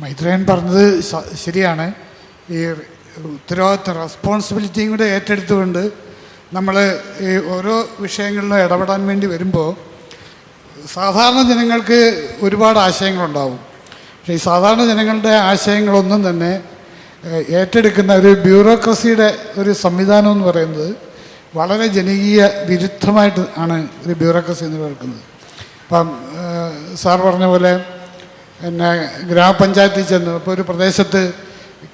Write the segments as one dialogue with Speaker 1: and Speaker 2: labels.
Speaker 1: മൈത്രേയൻ പറഞ്ഞത് ശരിയാണ്. ഈ ഉത്തരവാദിത്വ റെസ്പോൺസിബിലിറ്റിയും കൂടെ ഏറ്റെടുത്തുകൊണ്ട് നമ്മൾ ഈ ഓരോ വിഷയങ്ങളിലും ഇടപെടാൻ വേണ്ടി വരുമ്പോൾ സാധാരണ ജനങ്ങൾക്ക് ഒരുപാട് ആശയങ്ങളുണ്ടാവും. പക്ഷേ ഈ സാധാരണ ജനങ്ങളുടെ ആശയങ്ങളൊന്നും തന്നെ ഏറ്റെടുക്കുന്ന ഒരു ബ്യൂറോക്രസിയുടെ ഒരു സംവിധാനം എന്ന് പറയുന്നത് വളരെ ജനകീയ വിരുദ്ധമായിട്ട് ആണ് ഒരു ബ്യൂറോക്രസി എന്ന് കേൾക്കുന്നത്. അപ്പം സാർ പറഞ്ഞ പോലെ പിന്നെ ഗ്രാമപഞ്ചായത്തിൽ ചെന്ന് ഇപ്പോൾ ഒരു പ്രദേശത്ത്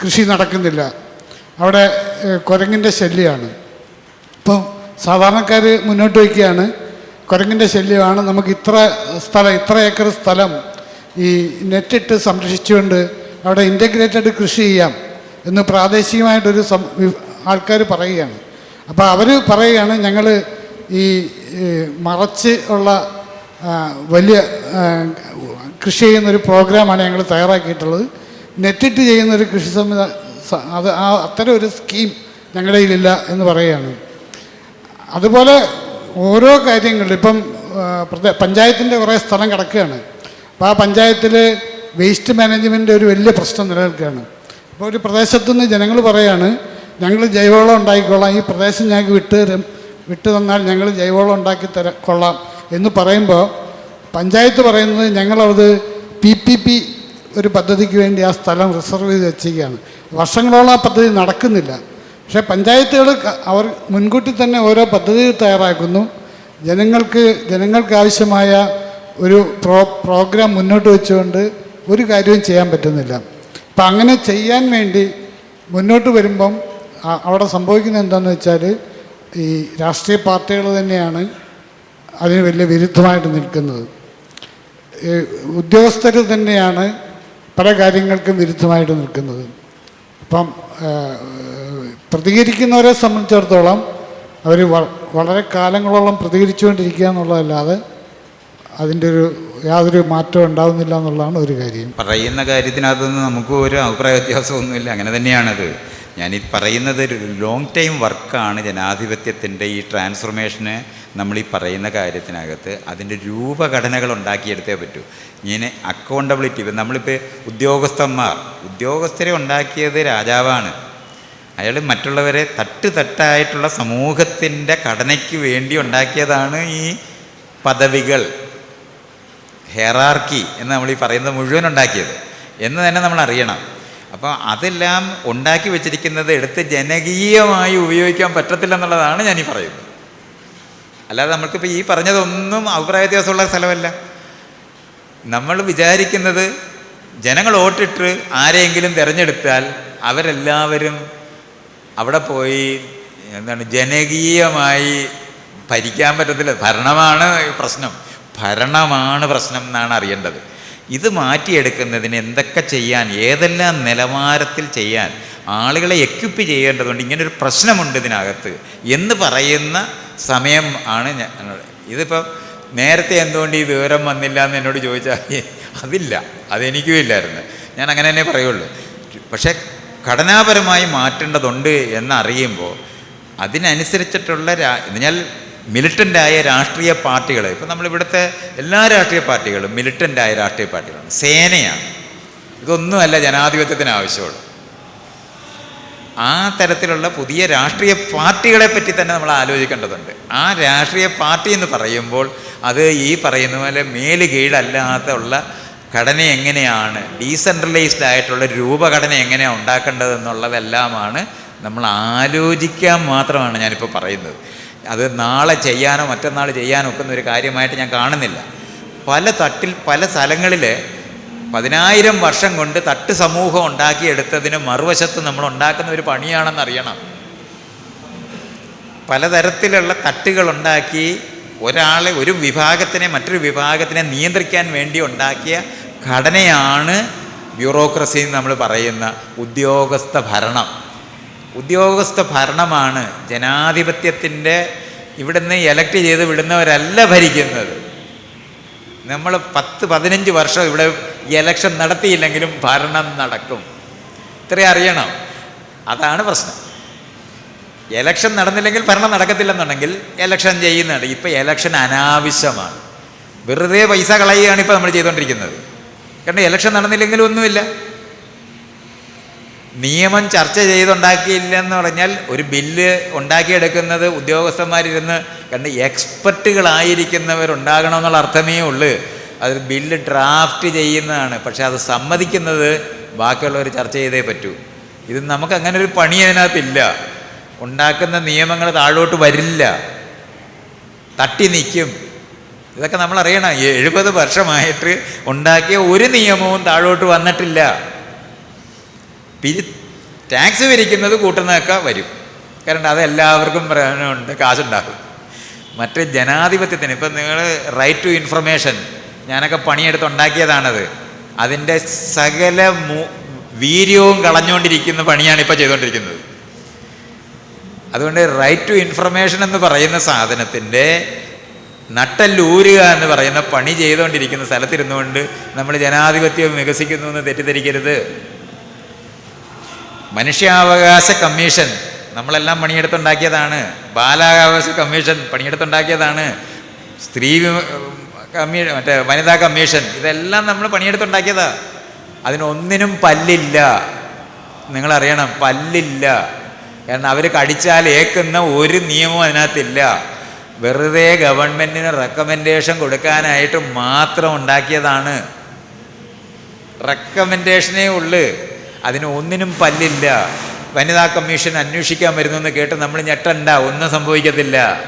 Speaker 1: കൃഷി നടക്കുന്നില്ല. അവിടെ കുരങ്ങിന്റെ ശല്യമാണ് ഇപ്പം സാധാരണക്കാർ മുന്നോട്ട് വയ്ക്കുകയാണ്. കുരങ്ങിന്റെ ശല്യമാണ് നമുക്ക് ഇത്ര സ്ഥലം ഇത്ര ഏക്കർ സ്ഥലം ഈ നെറ്റിട്ട് സംരക്ഷിച്ചുകൊണ്ട് അവിടെ ഇന്റഗ്രേറ്റഡ് കൃഷി ചെയ്യാം എന്ന് പ്രാദേശികമായിട്ടൊരു സം ആൾക്കാർ പറയുകയാണ്. അപ്പോൾ അവർ പറയുകയാണ് ഞങ്ങൾ ഈ മറച്ച് ഉള്ള വലിയ കൃഷി ചെയ്യുന്നൊരു പ്രോഗ്രാമാണ് ഞങ്ങൾ തയ്യാറാക്കിയിട്ടുള്ളത്. നെറ്റിട്ട് ചെയ്യുന്നൊരു കൃഷി സംവിധാ അത് ആ അത്തരം ഒരു സ്കീം ഞങ്ങളുടെ കയ്യിലില്ല എന്ന് പറയുകയാണ്. അതുപോലെ ഓരോ കാര്യങ്ങളിലും ഇപ്പം പഞ്ചായത്തിന്റെ കുറേ സ്ഥലം കിടക്കുകയാണ്. അപ്പോൾ ആ പഞ്ചായത്തിൽ വേസ്റ്റ് മാനേജ്മെന്റ് ഒരു വലിയ പ്രശ്നം നിലനിൽക്കുകയാണ്. അപ്പോൾ ഒരു പ്രദേശത്തു നിന്ന് ജനങ്ങൾ പറയാണ് ഞങ്ങൾ ജൈവവളം ഉണ്ടാക്കിക്കൊള്ളാം. ഈ പ്രദേശം ഞങ്ങൾക്ക് വിട്ട് തരും. വിട്ടു തന്നാൽ ഞങ്ങൾ ജൈവവളം ഉണ്ടാക്കി തര. കൊള്ളാം. എന്ന് പറയുമ്പോൾ പഞ്ചായത്ത് പറയുന്നത് ഞങ്ങളത് പി പി പി ഒരു പദ്ധതിക്ക് വേണ്ടി ആ സ്ഥലം റിസർവ് ചെയ്ത് വെച്ചിരിക്കുകയാണ്. വർഷങ്ങളോളം ആ പദ്ധതി നടക്കുന്നില്ല. പക്ഷേ പഞ്ചായത്തുകൾ അവർ മുൻകൂട്ടി തന്നെ ഓരോ പദ്ധതി തയ്യാറാക്കുന്നു. ജനങ്ങൾക്ക് ജനങ്ങൾക്ക് ആവശ്യമായ ഒരു പ്രോ പ്രോഗ്രാം മുന്നോട്ട് വെച്ചുകൊണ്ട് ഒരു കാര്യവും ചെയ്യാൻ പറ്റുന്നില്ല. അപ്പം അങ്ങനെ ചെയ്യാൻ വേണ്ടി മുന്നോട്ട് വരുമ്പം അവിടെ സംഭവിക്കുന്നത് എന്താണെന്ന് വെച്ചാൽ ഈ രാഷ്ട്രീയ പാർട്ടികൾ തന്നെയാണ് അതിന് വലിയ വിരുദ്ധമായിട്ട് നിൽക്കുന്നത്. ഉദ്യോഗസ്ഥർ തന്നെയാണ് പല കാര്യങ്ങൾക്കും വിരുദ്ധമായിട്ട് നിൽക്കുന്നത്. അപ്പം പ്രതികരിക്കുന്നവരെ സംബന്ധിച്ചിടത്തോളം അവർ വളരെ കാലങ്ങളോളം പ്രതികരിച്ചുകൊണ്ടിരിക്കുക എന്നുള്ളതല്ലാതെ അതിന്റെ ഒരു യാതൊരു മാറ്റവും ഉണ്ടാകുന്നില്ല എന്നുള്ളതാണ് ഒരു കാര്യം.
Speaker 2: പറയുന്ന കാര്യത്തിനകത്തൊന്നും നമുക്ക് ഒരു അഭിപ്രായ വ്യത്യാസമൊന്നുമില്ല. അങ്ങനെ തന്നെയാണത്. ഈ പറയുന്നത് ഒരു ലോങ് ടൈം വർക്കാണ് ജനാധിപത്യത്തിന്റെ ഈ ട്രാൻസ്ഫോർമേഷന് നമ്മൾ ഈ പറയുന്ന കാര്യത്തിനകത്ത്. അതിന്റെ രൂപഘടനകൾ ഉണ്ടാക്കിയെടുത്തേ പറ്റൂ. ഇങ്ങനെ അക്കൗണ്ടബിലിറ്റി ഇപ്പം നമ്മളിപ്പോൾ ഉദ്യോഗസ്ഥന്മാർ ഉദ്യോഗസ്ഥരെ ഉണ്ടാക്കിയത് രാജാവാണ്. അയാൾ മറ്റുള്ളവരെ തട്ട് തട്ടായിട്ടുള്ള സമൂഹത്തിന്റെ ഘടനയ്ക്ക് വേണ്ടി ഉണ്ടാക്കിയതാണ് ഈ പദവികൾ. ഹെറാർക്കി എന്ന് നമ്മൾ ഈ പറയുന്നത് മുഴുവൻ ഉണ്ടാക്കിയത്. എന്ന് തന്നെ നമ്മൾ അറിയണം. അപ്പോൾ അതെല്ലാം ഉണ്ടാക്കി വെച്ചിരിക്കുന്നത് എടുത്ത് ജനകീയമായി ഉപയോഗിക്കാൻ പറ്റത്തില്ല എന്നുള്ളതാണ് ഞാനീ പറയുന്നത്. അല്ലാതെ നമ്മൾക്കിപ്പോൾ ഈ പറഞ്ഞതൊന്നും അഭിപ്രായ വ്യത്യാസമുള്ള സ്ഥലമല്ല. നമ്മൾ വിചാരിക്കുന്നത് ജനങ്ങൾ വോട്ടിട്ട് ആരെയെങ്കിലും തിരഞ്ഞെടുത്താൽ അവരെല്ലാവരും അവിടെ പോയി എന്താണ് ജനകീയമായി ഭരിക്കാൻ പറ്റത്തില്ല. ഭരണമാണ് പ്രശ്നം. ഭരണമാണ് പ്രശ്നം എന്നാണ് അറിയേണ്ടത്. ഇത് മാറ്റിയെടുക്കുന്നതിന് എന്തൊക്കെ ചെയ്യാൻ ഏതെല്ലാം നിലവാരത്തിൽ ചെയ്യാൻ ആളുകളെ എക്യുപ്പ് ചെയ്യേണ്ടതുണ്ട് ഇങ്ങനൊരു പ്രശ്നമുണ്ട് ഇതിനകത്ത് എന്ന് പറയുന്ന സമയം ആണ് ഞാൻ ഇതിപ്പോൾ നേരത്തെ എന്തുകൊണ്ട് ഈ വിവരം വന്നില്ല എന്ന് എന്നോട് ചോദിച്ചാൽ അതില്ല അതെനിക്കും ഇല്ലായിരുന്നു. ഞാൻ അങ്ങനെ തന്നെ പറയുള്ളൂ. പക്ഷേ ഘടനാപരമായി മാറ്റേണ്ടതുണ്ട് എന്നറിയുമ്പോൾ അതിനനുസരിച്ചിട്ടുള്ള രാ എന്നാൽ മിലിറ്റന്റായ രാഷ്ട്രീയ പാർട്ടികൾ ഇപ്പം നമ്മളിവിടുത്തെ എല്ലാ രാഷ്ട്രീയ പാർട്ടികളും മിലിറ്റന്റായ രാഷ്ട്രീയ പാർട്ടികളാണ്. സേനയാണ്. ഇതൊന്നുമല്ല ജനാധിപത്യത്തിന് ആവശ്യമുള്ളൂ. ആ തരത്തിലുള്ള പുതിയ രാഷ്ട്രീയ പാർട്ടികളെ പറ്റി തന്നെ നമ്മൾ ആലോചിക്കേണ്ടതുണ്ട്. ആ രാഷ്ട്രീയ പാർട്ടി എന്ന് പറയുമ്പോൾ അത് ഈ പറയുന്ന പോലെ മേൽ കീഴല്ലാത്ത ഉള്ള ഘടന എങ്ങനെയാണ് ഡീസെൻട്രലൈസ്ഡ് ആയിട്ടുള്ള രൂപഘടന എങ്ങനെയാണ് ഉണ്ടാക്കേണ്ടതെന്നുള്ളതെല്ലാമാണ് നമ്മൾ ആലോചിക്കാൻ മാത്രമാണ് ഞാനിപ്പോൾ പറയുന്നത്. അത് നാളെ ചെയ്യാനോ മറ്റന്നാൾ ചെയ്യാനോ ഒക്കുന്ന ഒരു കാര്യമായിട്ട് ഞാൻ കാണുന്നില്ല. പല തട്ടിൽ പല സ്ഥലങ്ങളിൽ പതിനായിരം വർഷം കൊണ്ട് തട്ട് സമൂഹം ഉണ്ടാക്കിയെടുത്തതിന് മറുവശത്ത് നമ്മൾ ഉണ്ടാക്കുന്ന ഒരു പണിയാണെന്ന് അറിയണം പലതരത്തിലുള്ള തട്ടുകൾ ഉണ്ടാക്കി ഒരാളെ ഒരു വിഭാഗത്തിനെ മറ്റൊരു വിഭാഗത്തിനെ നിയന്ത്രിക്കാൻ വേണ്ടി ഉണ്ടാക്കിയ ഘടനയാണ് ബ്യൂറോക്രസി എന്ന് നമ്മൾ പറയുന്ന ഉദ്യോഗസ്ഥ ഭരണം. ഉദ്യോഗസ്ഥ ഭരണമാണ് ജനാധിപത്യത്തിന്റെ ഇവിടുന്ന് എലക്ട് ചെയ്ത് വിടുന്നവരല്ല ഭരിക്കുന്നത്. നമ്മൾ പത്ത് പതിനഞ്ച് വർഷം ഇവിടെ എലക്ഷൻ നടത്തിയില്ലെങ്കിലും ഭരണം നടക്കും. ഇത്രയും അറിയണം. അതാണ് പ്രശ്നം. എലക്ഷൻ നടന്നില്ലെങ്കിൽ ഭരണം നടക്കത്തില്ലെന്നുണ്ടെങ്കിൽ എലക്ഷൻ ചെയ്യുന്നുണ്ട്. ഇപ്പം എലക്ഷൻ അനാവശ്യമാണ്. വെറുതെ പൈസ കളയുകയാണ് ഇപ്പോൾ നമ്മൾ ചെയ്തുകൊണ്ടിരിക്കുന്നത് കാരണം എലക്ഷൻ നടന്നില്ലെങ്കിലും ഒന്നുമില്ല. നിയമം ചർച്ച ചെയ്തുണ്ടാക്കിയില്ലെന്ന് പറഞ്ഞാൽ ഒരു ബില്ല് ഉണ്ടാക്കിയെടുക്കുന്നത് ഉദ്യോഗസ്ഥന്മാരിരുന്ന് കണ്ട് എക്സ്പെർട്ടുകളായിരിക്കുന്നവരുണ്ടാകണം എന്നുള്ള അർത്ഥമേ ഉള്ളൂ. അത് ബില്ല് ഡ്രാഫ്റ്റ് ചെയ്യുന്നതാണ്. പക്ഷേ അത് സമ്മതിക്കുന്നത് ബാക്കിയുള്ളവർ ചർച്ച ചെയ്തേ പറ്റൂ. ഇത് നമുക്ക് അങ്ങനെ ഒരു പണി അതിനകത്തില്ല. ഉണ്ടാക്കുന്ന നിയമങ്ങൾ താഴോട്ട് വരില്ല. തട്ടി നിൽക്കും ഇതൊക്കെ നമ്മൾ അറിയണം എഴുപത് വർഷമായിട്ട് ഉണ്ടാക്കിയ ഒരു നിയമവും താഴോട്ട് വന്നിട്ടില്ല. പിരി ടാക്സ് പിരിക്കുന്നത് കൂട്ടുന്നതൊക്കെ വരും. കാരണം അത് എല്ലാവർക്കും പ്രയോജനമുണ്ട് കാശുണ്ടാകും മറ്റേ ജനാധിപത്യത്തിന് ഇപ്പം നിങ്ങൾ റൈറ്റ് ടു ഇൻഫർമേഷൻ ഞാനൊക്കെ പണിയെടുത്തുണ്ടാക്കിയതാണത് അതിന്റെ സകല വീര്യവും കളഞ്ഞുകൊണ്ടിരിക്കുന്ന പണിയാണ് ഇപ്പോൾ ചെയ്തുകൊണ്ടിരിക്കുന്നത്. അതുകൊണ്ട് റൈറ്റ് ടു ഇൻഫർമേഷൻ എന്ന് പറയുന്ന സാധനത്തിന്റെ നട്ടല്ലൂരുക എന്ന് പറയുന്ന പണി ചെയ്തുകൊണ്ടിരിക്കുന്ന സ്ഥലത്തിരുന്നുകൊണ്ട് നമ്മൾ ജനാധിപത്യം വികസിക്കുന്നു എന്ന് തെറ്റിദ്ധരിക്കരുത്. മനുഷ്യാവകാശ കമ്മീഷൻ നമ്മളെല്ലാം പണിയെടുത്തുണ്ടാക്കിയതാണ്. ബാലാവകാശ കമ്മീഷൻ പണിയെടുത്തുണ്ടാക്കിയതാണ്. സ്ത്രീ കമ്മീ മറ്റേ വനിതാ കമ്മീഷൻ ഇതെല്ലാം നമ്മൾ പണിയെടുത്തുണ്ടാക്കിയതാ. അതിനൊന്നിനും പല്ലില്ല. നിങ്ങളറിയണം പല്ലില്ല. കാരണം അവർ കടിച്ചാൽ ഏക്കുന്ന ഒരു നിയമവും അതിനകത്തില്ല. വെറുതെ ഗവൺമെന്റിന് റെക്കമെൻഡേഷൻ കൊടുക്കാനായിട്ട് മാത്രം ഉണ്ടാക്കിയതാണ്. റെക്കമെൻഡേഷനേ ഉള്ളു. അതിന് ഒന്നിനും പല്ലില്ല. വനിതാ കമ്മീഷൻ അന്വേഷിക്കാൻ വരുന്നെന്ന് കേട്ട് നമ്മൾ ഞെട്ടണ്ട ഒന്നും സംഭവിക്കത്തില്ല.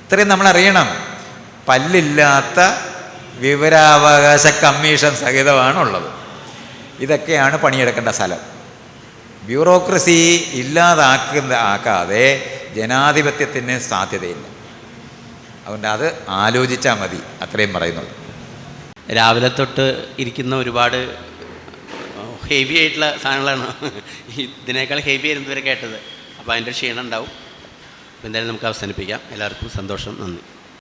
Speaker 2: ഇത്രയും നമ്മൾ അറിയണം. പല്ലില്ലാത്ത വിവരാവകാശ കമ്മീഷൻ സഹിതമാണുള്ളത്. ഇതൊക്കെയാണ് പണിയെടുക്കേണ്ട സ്ഥലം. ബ്യൂറോക്രസി ഇല്ലാതാക്കുന്ന ആക്കാതെ ജനാധിപത്യത്തിന് സാധ്യതയില്ല. അതുകൊണ്ട് അത് ആലോചിച്ചാൽ മതി. അത്രയും പറയുന്നുള്ളൂ.
Speaker 3: രാവിലെ തൊട്ട് ഇരിക്കുന്ന ഒരുപാട് ഹെവി ആയിട്ടുള്ള സാധനങ്ങളാണ്. ഇതിനേക്കാൾ ഹെവി ആയിരുന്നു ഇവരെ കേട്ടത്. അപ്പോൾ അതിന്റെ ക്ഷീണം ഉണ്ടാവും. എന്തായാലും നമുക്ക് അവസാനിപ്പിക്കാം. എല്ലാവർക്കും സന്തോഷം. നന്ദി.